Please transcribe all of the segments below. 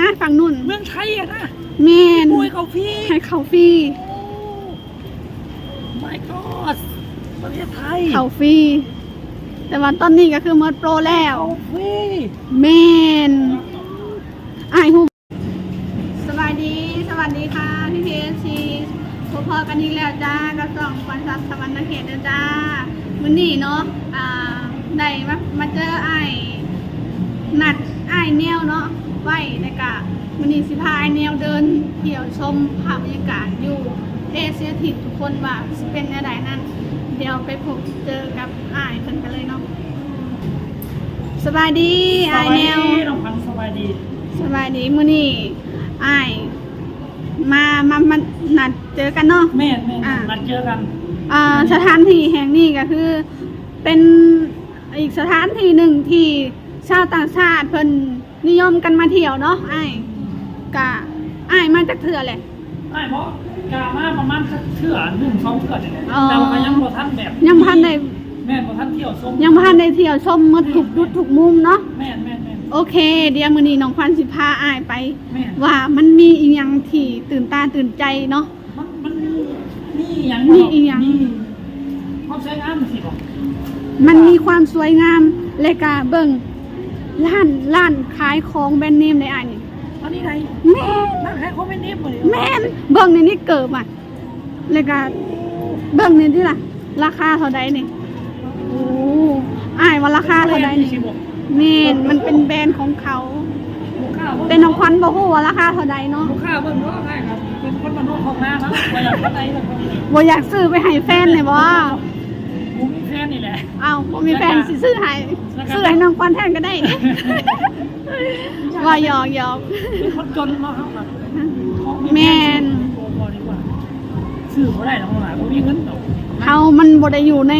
นะฝั่งนู่นเมืองไทยอะนะแม่นมวยเขาพี่ให้เขาฟรีโอ้ my god ประเทศไทยเขาฟรีแต่ว่าตอนนี้ก็คือหมดโปรแล้วเขาพี่แมนอายฮูสวัสดี สวัสดีค่ะ พี่พีเอชีพบพอกันอีกแล้วจ้ากระส่องควันซับสวรรค์เขตนะจ้าวันนี้เนาะอ่าได้มามาเจอไอ้ายนัดไอ้ายแนวเนาะ ไว้ในกะวันนี้สิพาไอ้ายแนวเดินเที่ยวชมภาพบรรยากาศอยู่เอเชียทิศทุกคนว่าสิเป็นอะไรนั่นเดี๋ยวไปพบเจอกับไอ้ายเพิ่นกันเลยเนาะสบายดีไอ้ายแนวสบายดีน้องพังสบายดีสบายดีมื้อนี้อ้ายมามามานัดเจอกันเนาะแม่นแม่นอ่านัดเจอกันอ่าสถานที่แห่งนี้ก็คือ เป็นอีกสถานที่หนึ่งที่ชาวต่างชาติเพิ่น นิยมกันมาเที่ยวเนาะอ้ายกะอ้ายมาจากเถื่อแหละไอ้เพราะกามาประมาณสักเถื่อหนึ่งสองเถื่อเนี่ยอ๋อ แต่ว่าก็ยังบ่ทันแบบยังบ่ทันได้แม่นบ่ทันเที่ยวชมยังบ่ทันได้เที่ยวชมหมดทุกดุดทุกมุมเนาะแม่นแม่นแม่นโอเค เดี๋ยวมื้อนี้น้องควันสิพาอ้ายไป แม่นว่ามันมีอีหยังที่ตื่นตาตื่นใจเนาะ มันมันมีมีหยังมีอีหยัง มีความสวยงามสิบอกมันมีความสวยงามและกาเบิ่ง ร้านร้านขายของแบรนด์เนมในอันนี้อันนี้ไหนแม่นนั่งให้เขาไม่เนบเลยแม่นเบิ่งในนี้เกิบอะและกาเบิ่งในที่ล่ะ ราคาเท่าใดนี่โอ้อ้ายว่าราคาเท่าใดนี่แม่นมันเป็นแบรนด์ของเขา ลูกค้าแต่น้องควันบ่ฮู้ว่าราคาเท่าใดเนาะลูกค้าเบิ่งเนาะง่ายครับเป็นคนมานอกของหน้าครับว่าอยากเข้าใจหรอกครับบ่อยากซื้อไปให้แฟนเลยบ่ผมมีแฟ นนี่แหละเอ้าบ่มีแฟนสิซื้อให้ซื้อให้น้องควันแทนก็ได้ว่าหยอกหยอกเป็นคนจนเนาะครับแม่นพอดีกว่าซื้อบ่ได้หรอกหลานบ่มีเงินดอกเขามันบ่ได้อยู่ใน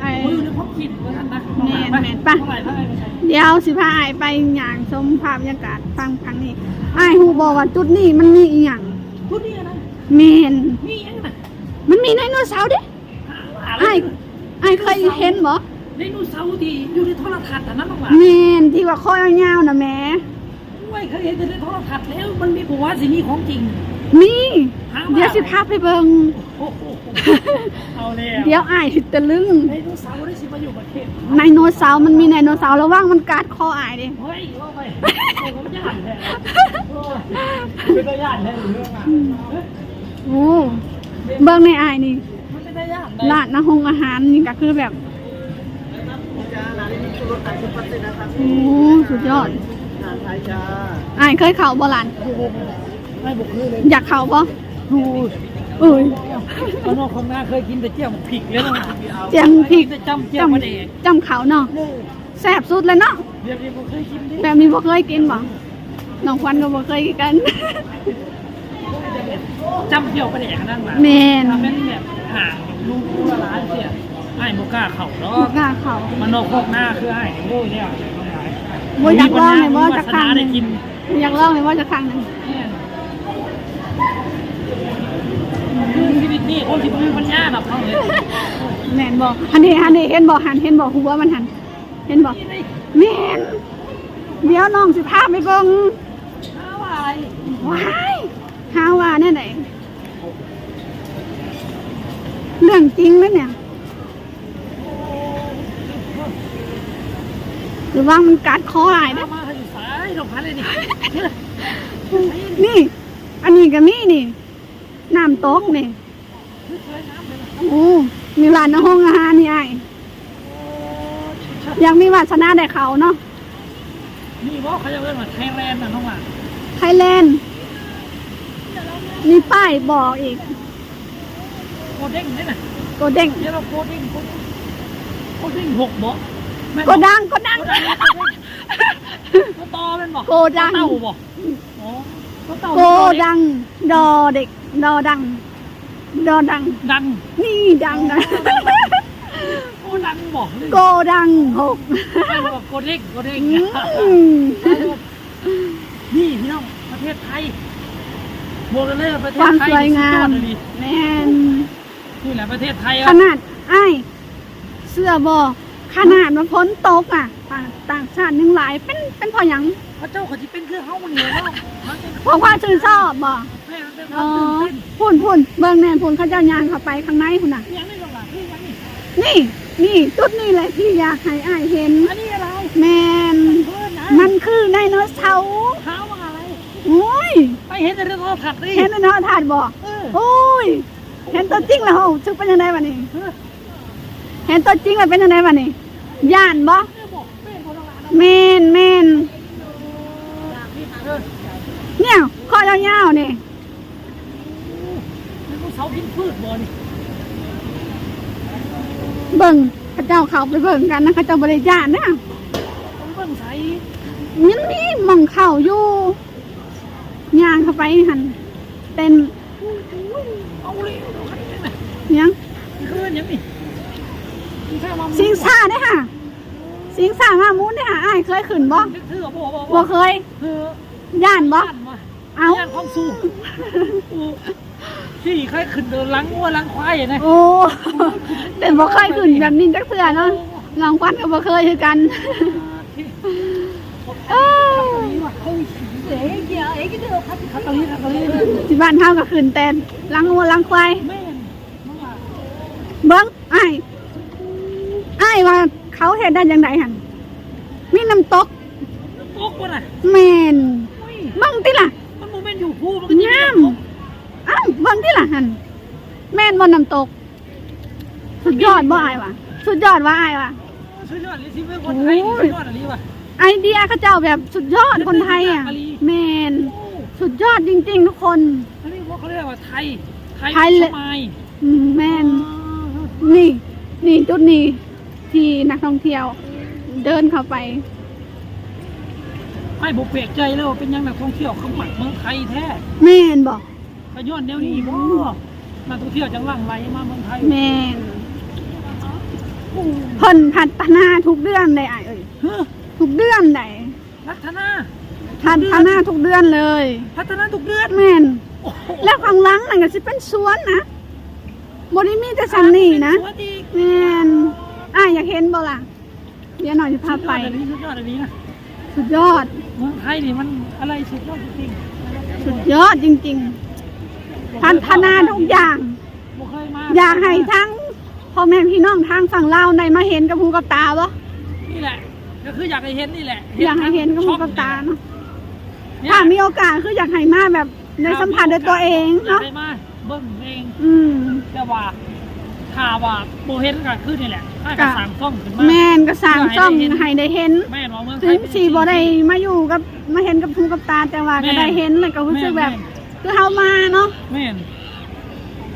ไอ้มือในความคิดว่าท่านนะแม่นแม่นปะเท่าไหร่เท่าไหร่ไม่ใช่เดี๋ยวสิพาอ้ายไปอย่างชมภาพบรรยากาศฟังครั้งนี้อ้ายฮู้บ่ว่าจุดนี้มันมีอีหยังทุกนี่นะแม่นมีเองนะมันมีไดโนเสาร์เด้ไอ้ อ้ายอ้ายเคยเห็นบ่ไดโนเสาร์ที่อยู่ในโทรทัศน์อันนั้นหรอกหลานแม่นที่ว่าคอยาวๆน่ะแหม่ไม่เคยเห็นแต่ในโทรทัศน์แล้วมันมีประวัติสิมีของจริง มีหามาเดี๋ยวสิพาไปเบิ่งโอ้โหเอาแล้วเดี๋ยวอ้ายสิตะลึงไดโนเสาร์ได้สิมาอยู่ประเทศไดโนเสาร์มันมีไดโนเสาร์ระวังมันกัดคออ้ายเด้เฮ้ยว่าไปโอ้ผมย่านแท้โอ้ยเป็นตาย่านแท้หรือเรื่องอะเฮ้ยโอ้เบิ่งในอ้ายนี่ มันเป็นตาย่านได้ร้านอาหงอาหารนี่ก็คือแบบโอ้สุดยอดอ้ายเคยเข่าบ่หลานไม่บุกคือเลยอยากเข่าบ่ดูเอ้ยตอนนอกของหน้าเคยกินแต่เจียวหมกผิกเลยนะเจียงพริกแต่จำเจียวมาเด็กจำเขาเนาะแซ่บสุดเลยเนาะเดี๋ยวนี้ผมเคยกินดิแบบนี้บ่เคยกินบ่น้องควันก็บ่เคยกินกันจำเจียวมาเด็กนั่นมาแม่น ทำเป็นแบบห่างลูกละล้านเสียไอ้โมก้าเข่าแล้วบ่กล้าเข่ามันนอกของหน้าคือไอ้โง่เนี่ยบ่อยากลองเลยบ่จะครั้งหได้นึงกินอยากลองเลยว่าจะครั้งหนึงชีวิตนี่คนที่มือมันยากหรอกเขาเลยแม่นบ่อันนี้อันนี้เห็นบ่หันเห็นบ่หัวมันหัน เห็นบ่แม่นเดี๋ยวน้องสิพาไปเบิ่งอ้าวอะไรว้ายหาว่าแน่ไหน เรื่องจริงไหมเนี่ย หรือว่ามันกัดคอหายมานะมาอยู่สายดอกพันเลยดินี่ อันนี้ก็มีนี่ น้ำตกนี่โอ้มีร้านในห้องอาหารนี่ไอ้ยังมีวาสนาได้เขาเนาะนี่ว่าเขาจะเรียกว่าไทยแลนด์นะน้องอะไทยแลนด์มีป้ายบอกอีกโค เด้งนี่น่ะโกเด้งเดี๋ยวเราโคเด้งโคเด้งโคเด้งหกบ่แม่นโกดังโกดัง โกดังโกตอเป็นบ่โกดัง เต่าบ่อ๋อโกเต่าโกดัง ดอเด็ก ดอดัง ดอดัง ดังนี่ดังนะโกดังบ่โกดังหกไม่ว่าโกเด้งโกเด้ง อืมนี่พี่น้องประเทศไทยบอกกันเลยว่าประเทคศวามไทยสวยงาม สุดยอดเลยดิแม่น นี่แหละประเทศไทยขอะนาดไอ้ายเสื้อบอขนาดมันพ้นตกอะต่างต่างชาติยังหลายเป็นเป็นเพอหยังเพระเจ้าเขาจะเป็นคือเฮาเนี่ยเนาะมันเป็นเพราะว่าชื่นชอบบ่แม่มันเป็นคอ๋วาอมตื่นเต้นพุ่นพุ่นเบิ่งแน่พุ่นเขาเจ้ายางเข้าไปข้างในพุ่นน่ะยังไม่ลงหลังที่ยังนี่นี่นี่จุดนี่แหละที่อยากให้อ้ายเห็นอันนี้อะไรแมนเพื่อนนะมันคือไดโนเสาร์เท้ามาอะไรโอ้ยไม่เห็นแต่เรื่องโทรทัศน์ดิเห็นแล้วเนาะถาดบ่เออโอ้ย เห็นตัวจริงแล้วโหซึกเป็นยังไงวะนี่เห็นตัวจริงแล้วเป็นยังไงวะนี่ย่านบ่แม่บอแมนละหลังแมนเนี่ยคอยาวๆนี่นี่กูเสากินพืชบ่นี่เบิ่งข้าเจ้าเขาไปเบิ่งกันนะเข้าเจ้าบริจาคนะต้องเบิ่งใส่ยังมีหมองเข่าอยู่ย่างเข้าไปหันเต้น เอาเลยเอาคันนี้นะยังนี่คือยังนี่นี่แค่มาสิงซ่าได้อค่ะ สิงซ่ามามูนได้อค่ะอ้ายเคยขึ้นบ่นึกถือบ่บ่บ่เคยคือย่านบ่ย่านมาเอาย่านของสู้ที่ใครขึ้นเดินล้างงัวล้างควายนะโอ้แต่บ่เคยขึ้นแบบนี้จักเทื่อเนาะลองควันก็บ่เคยคือกัน เอ้ยเอ๋เกี่ยเอ๋กี่เดือพัดขัดตะลีขัดตะลีที่บ้านเฮาก็ขึ้นแต่ล้างงัวล้างควายแม่นมึงอะเบิ้งไอ้ไอ้ายว่าเขาเห็นได้ยังไงหันมีน้ำตกตกวะน่ะแมนอุ้ยเบิ้งที่ล่ะ มันโมเมนต์อยู่ผู้มันก็ยิ่งามตกเอ้าเบิ้งที่ล่ะหันแม่นบนน้ำตก สุดยอดบ่ไอ้ายวะสุดยอดว่าไอ้ายวะสุดยอดเลยที่เพื่อนคนไทยนี่สุดยอดอะไรวะ ไอเดียเขาเจ้าแบบสุดยอดคนไทยอะแมนโอ้สุดยอดจริง ๆ ทุกคนอันนี้ว่าเขาเรียกว่าไทย ไทยไทยเลยสมัยอืมแมนนี่ นี่จุดนี้ที่นักท่องเที่ยว เดินเข้าไปไอ้บุกเปลกใจแล้วว่าเป็นยังนักท่องเที่ยวเขาหมักเมืองไทยแท้แมนบอกขย้อนเดี๋ยวนี้บ่นักท่องเที่ยวจังหลังไหลมาเมืองไทยแมนเพิ่นพัฒนาทุกเดือนเลยไอ้ายเอ้ยเฮ้อ ทุกเดือนไหนพัฒนาพัฒนาทุกเดือนเลย พัฒนาทุกเดือนแม่นโอ้โหแล้วข้างหลังนั่นก็สิเป็นสวนนะบริมีแต่สันนี่นะสวัสดีแม่นอะอยากเห็นบ่ล่ะเดี๋ยวหน่อยจะพาไป สุดยอดอันนี้สุดยอดอันนี้นะสุดยอด เมืองไทยนี่มันอะไรสุดยอดจริงสุดยอดจริงๆพัฒนาทุกอย่างๆบ่เคยมาอยากให้ทั้งพ่อแม่พี่น้องทางฝั่งลาวในมาเห็นกับหูกับตาบ่นี่แหละ ก็คืออยากให้เห็นนี่แหละอยากให้เห็นกับหูกับตาเนาะเนี่ยถ้ามีโอกาสคืออยากให้มาแบบในสัมผัสด้วยตัวเองอยากเนาะให้มาเบิ่งเองอืมแต่ว่าถ้าว่าโบเห็นก็คือนี่แหละถ้ากระสามซ่องขึ้นมาแม่นก็สร้างช่องให้ได้เห็นแม่นว่าเมืองไทถึยงสีบ่ได้มาอยู่กับมาเห็นกับหูกับตาแต่ว่าก็ได้เห็นแล้วก็รู้สึกแบบคือเฮามาเนาะแม่น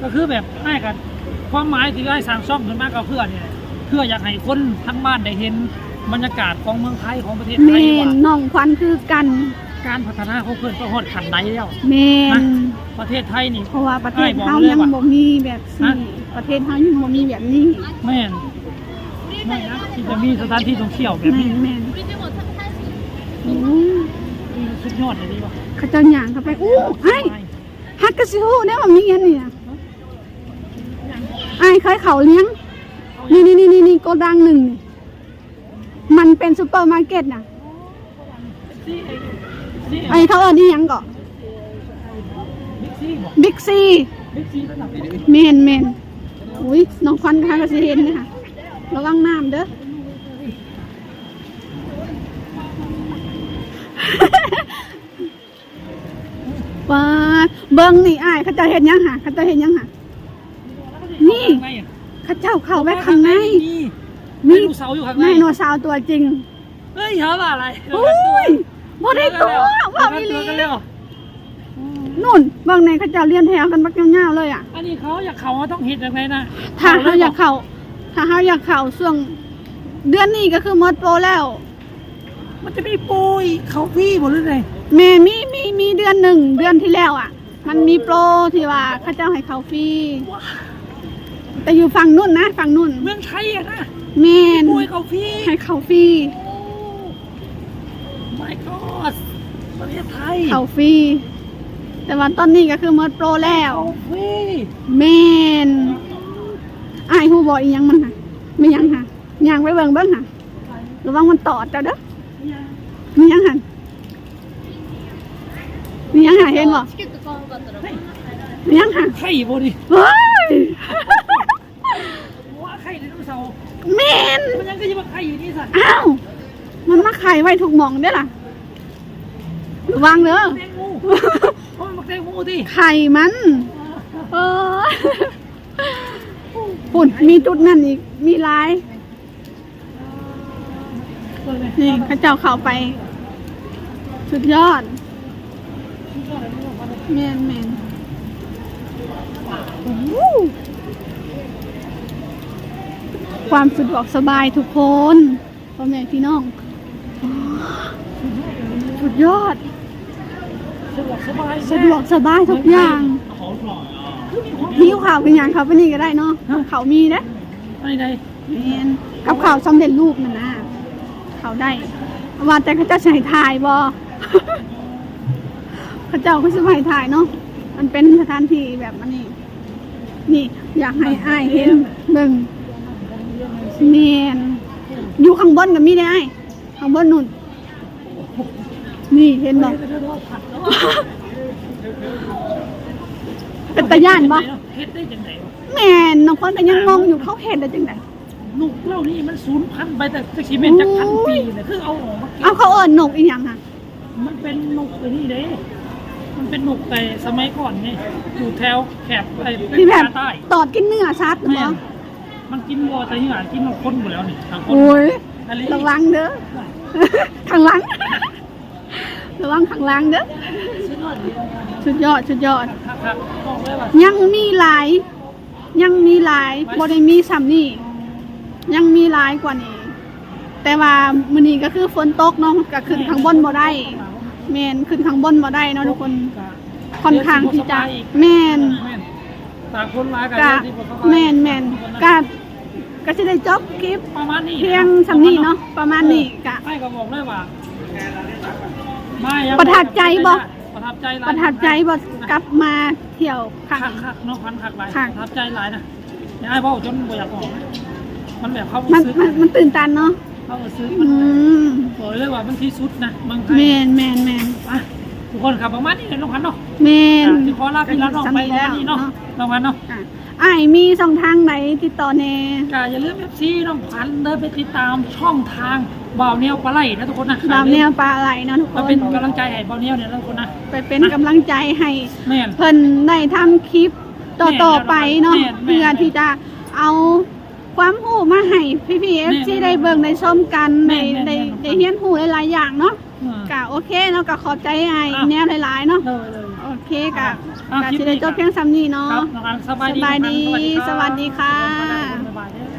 ก็คือแบบให้กันความหมายที่ได้สร้างช่องขึ้นมาก็เพื่อเนี่ยเพื่ออยากให้คนทั้งบ้านได้เห็น บรรยากาศของเมืองไทยของประเทศไทแม่ยนว่าน้องควันคือกันการพัฒนาของเพื่อนประหดขันไหนแล้วแม่นประเทศไทยนี่ เพราะว่าประเทศอ้ายบอกเฮาเลยยังว่าบ่มีแบบนี้ฮะประเทศเฮายังบ่มีแบบนี้แม่นแม่นนะที่จะมีสถานที่ท่องเที่ยวแบบแม่นี้นแม่นโอ้สุดยอดเลยดีว่ะเขาเจ้าหยางเข้าไปอู้ไอ้ฮักกะสิฮู้ได้ว่ามีอันนี้นะไอ้ายเคยเขาเลี้ยงนี่นี่นี่นี่นี่โกดังหนึ่งนี่ มันเป็นซูเปอร์มาร์เก็ตน่ะซี่ไอ้ซี่ไอ้เขาเอิ้นนี่ยังเกาะบิ๊กซี่บอกบิ๊กซีบิ๊กซี่ระดับเมนเมนอุ้ยน้องควันค่ะก็สิเห็นนะคะระวังน้ำเด้อว้าเบิ้งนี่อ้ายเขาเจะเห็นยังหะเขาเจะเห็นยังหะนี่เขาเจ้าเข้าไปข้างในมีมี ไดโนเสาร์อยู่ข้างในไดโนเสาร์ตัวจริง เฮ้ยเหรอว่าอะไรอุ้ยบ่ได้ตัวว่าไม่อีหตัวลีกันเร็วนุ่นเบิ่งในเขาเจ้าเรียนแถวกันบักยาวๆเลยอะ อันนี้เขาอยากเขาต้องเห็ดยังไงนะ ถ้าเขาอยากเข้าถ้าเขาอยากเข้าช่วง เดือนนี้ก็คือหมดโปรแล้ว มันจะมีปุยเขาพี่หมดเลยไงแม่มีมีมีเดือนหนึ่งเดือนที่แล้วอะ มันมีโปรที่ว่าเขาเจ้าให้เขาฟรีแต่อยู่ฝั่งนุ่นนะฝั่งนุ่นเมืองไทยอะนะ แม่น ปุยเขาพี่ ให้เขาฟรี ไม่ก็ประเทศไทย เขาฟรีแต่ว่าตอนนี้ก็คือหมดโปรแล้ว เขาพี่ แม่นอายฮูบอกอีหยังมันค่ะไม่ยังค่ะย่างไปเบิ่งเบิ่งค่ะระวังมันตอดเจ้าเด้อมีหยังหัน มียังหาเห็นบ่ チケット買わなかったら มียังหา ไข่บ่ดิ เฮ้ย ว่าไข่ไดโนเสาร์ แมนมันยังก็ยังมาไข่อยู่นี่สัตว์อ้าวมันมาไข่ไว้ถูกหมองได้อล่ะระวังเด้อแตงโมเพราะมันมาแตงโมดิไข่มัน เออปุ่นมีจุดนั่นอีก มีลายเปิดเลยนี่เข้าเจ้าเข้าไป สุดยอด แมนแมนโอ้โห ความสะดวกสบายทุกคนพ่อแม่พี่น้องอ๋อสุดยอด สะดวกสบายสะดวกสบายทุกอย่างของหล่อหิวข่าวเป็นอย่างเขาเป็นนี่ก็ได้เนาะเขามีนะไอ้ใดแมนกับข่าวสำเร็จรูปนั่นนะเขาได้ว่าแต่เขาเจะใช้ถ่ายบอเขาเจ้าก็สมัยถ่ายเนาะมันเป็นสถานที่แบบอันนี้ นี่อยากให้อ้ายเห็นเบิ่ง เมนอยู่ข้างบนกับมีได้อ้ายข้างบนนู่น นี่เห็นบ่เดี๋ยวๆๆผัดแล้วเป็นตาย่านบ่เฮ็ดได้จังไดวะแม่นน้องคนก็ยังงงอยู่เขาเห็นได้จังไดลูกเล่านี่มันศูนย์พันไปแต่ตะกี้เมนจากพันปีเนี่ยคือเอาออกมาเก็เอาบเขาเอิ้นนกอีหยังอะมันเป็นนกไอ้นี่เด้มันเป็นนกแต่สมัยก่อนนี่อยู่แถวแถบไอ้ที่แบบภาคใต้ตอดกินเนื้อชัดแม่บ่น มันกินวัวแต่ยังไงกินนกคนหมดแล้วนี่ทางคนโอ้ยอะไรระวังเด้อข้างหลังระวังข้างหลังเด้อสุดยอดสุดยอดครับๆบอกเลยว่ายังมีหลาย ยังมีหลายบ่ได้มีซ้ำนี่ยังมีหลายกว่านี้ แต่ว่ามื้อนี้ก็คือฝนตกเนาะก็ขึ้นข้างบนบ่ได้แม่นขึ้นข้างบนบ่ได้เนาะทุกคนค่อนข้างที่จะแม่นแม่นตากคนร้ายกันกะที่บ่สบายแม่นแม่นกะ ก็จะได้จบคลิปประมาณนี้เพียงสำนี้เนาะประมาณนี้กะ ไม่ก็บอกเลยว่าไม่ยังประทับใจบ่ ประทับใจหลายประทับใจบ่กลับมาเที่ยวครั้งคักนี้คักๆเนาะพันคักหลายคักประทับใจหลายนะอย่าให้พ่อจนบ่อยากออกนะมันแบบเขามันซื้อมันมันตื่นตันเนาะเขาซื้ออืมันมบอกเลยว่ามันที่สุดนะเมืองไทแมยนแมนแมนอะทุกคนครับประมาณนี้เลยน้องพันเนาะแมนที่ขอลาพี่ลาน้องไปประมาณนี้เนาะน้องพันเนาะ อะอ้ายมีช่องทางไหนติดต่อแน่ก็อย่าลืมเอฟซีน้องพันเดินไปติดตามช่องทางบ่าวเนียวปลาไหลนะทุกคนนะดาวแนวปลาไหลเนาะทุกคมานเป็นกำลังใจให้บ่าวเนียวเนี่ยนะทุกคนนะ ไปเป็นกำลังใจให้แม่น เพิ่นได้ทำคลิปต่อๆไปเนาะแม่นแม่นเพื่อที่จะเอาความรู้มาให้พี่พีเอฟซีแม่นได้เบิ่งได้ชมกันแม่ได้นแม่นได้แม่น ได้เรียนรู้หลายๆอย่างเนาะ อ่า ก็โอเคเนาะก็ขอบใจอ้ายอะ แนวหลายๆเนาะ เลยเลยโอ เคก็อะก็คลิปสิได้นี้จบเพียงซ้ำนี้เนาะ ครับน้องพันสบายดีสบายดีน้องพันสวัสดีค่ะสบายดี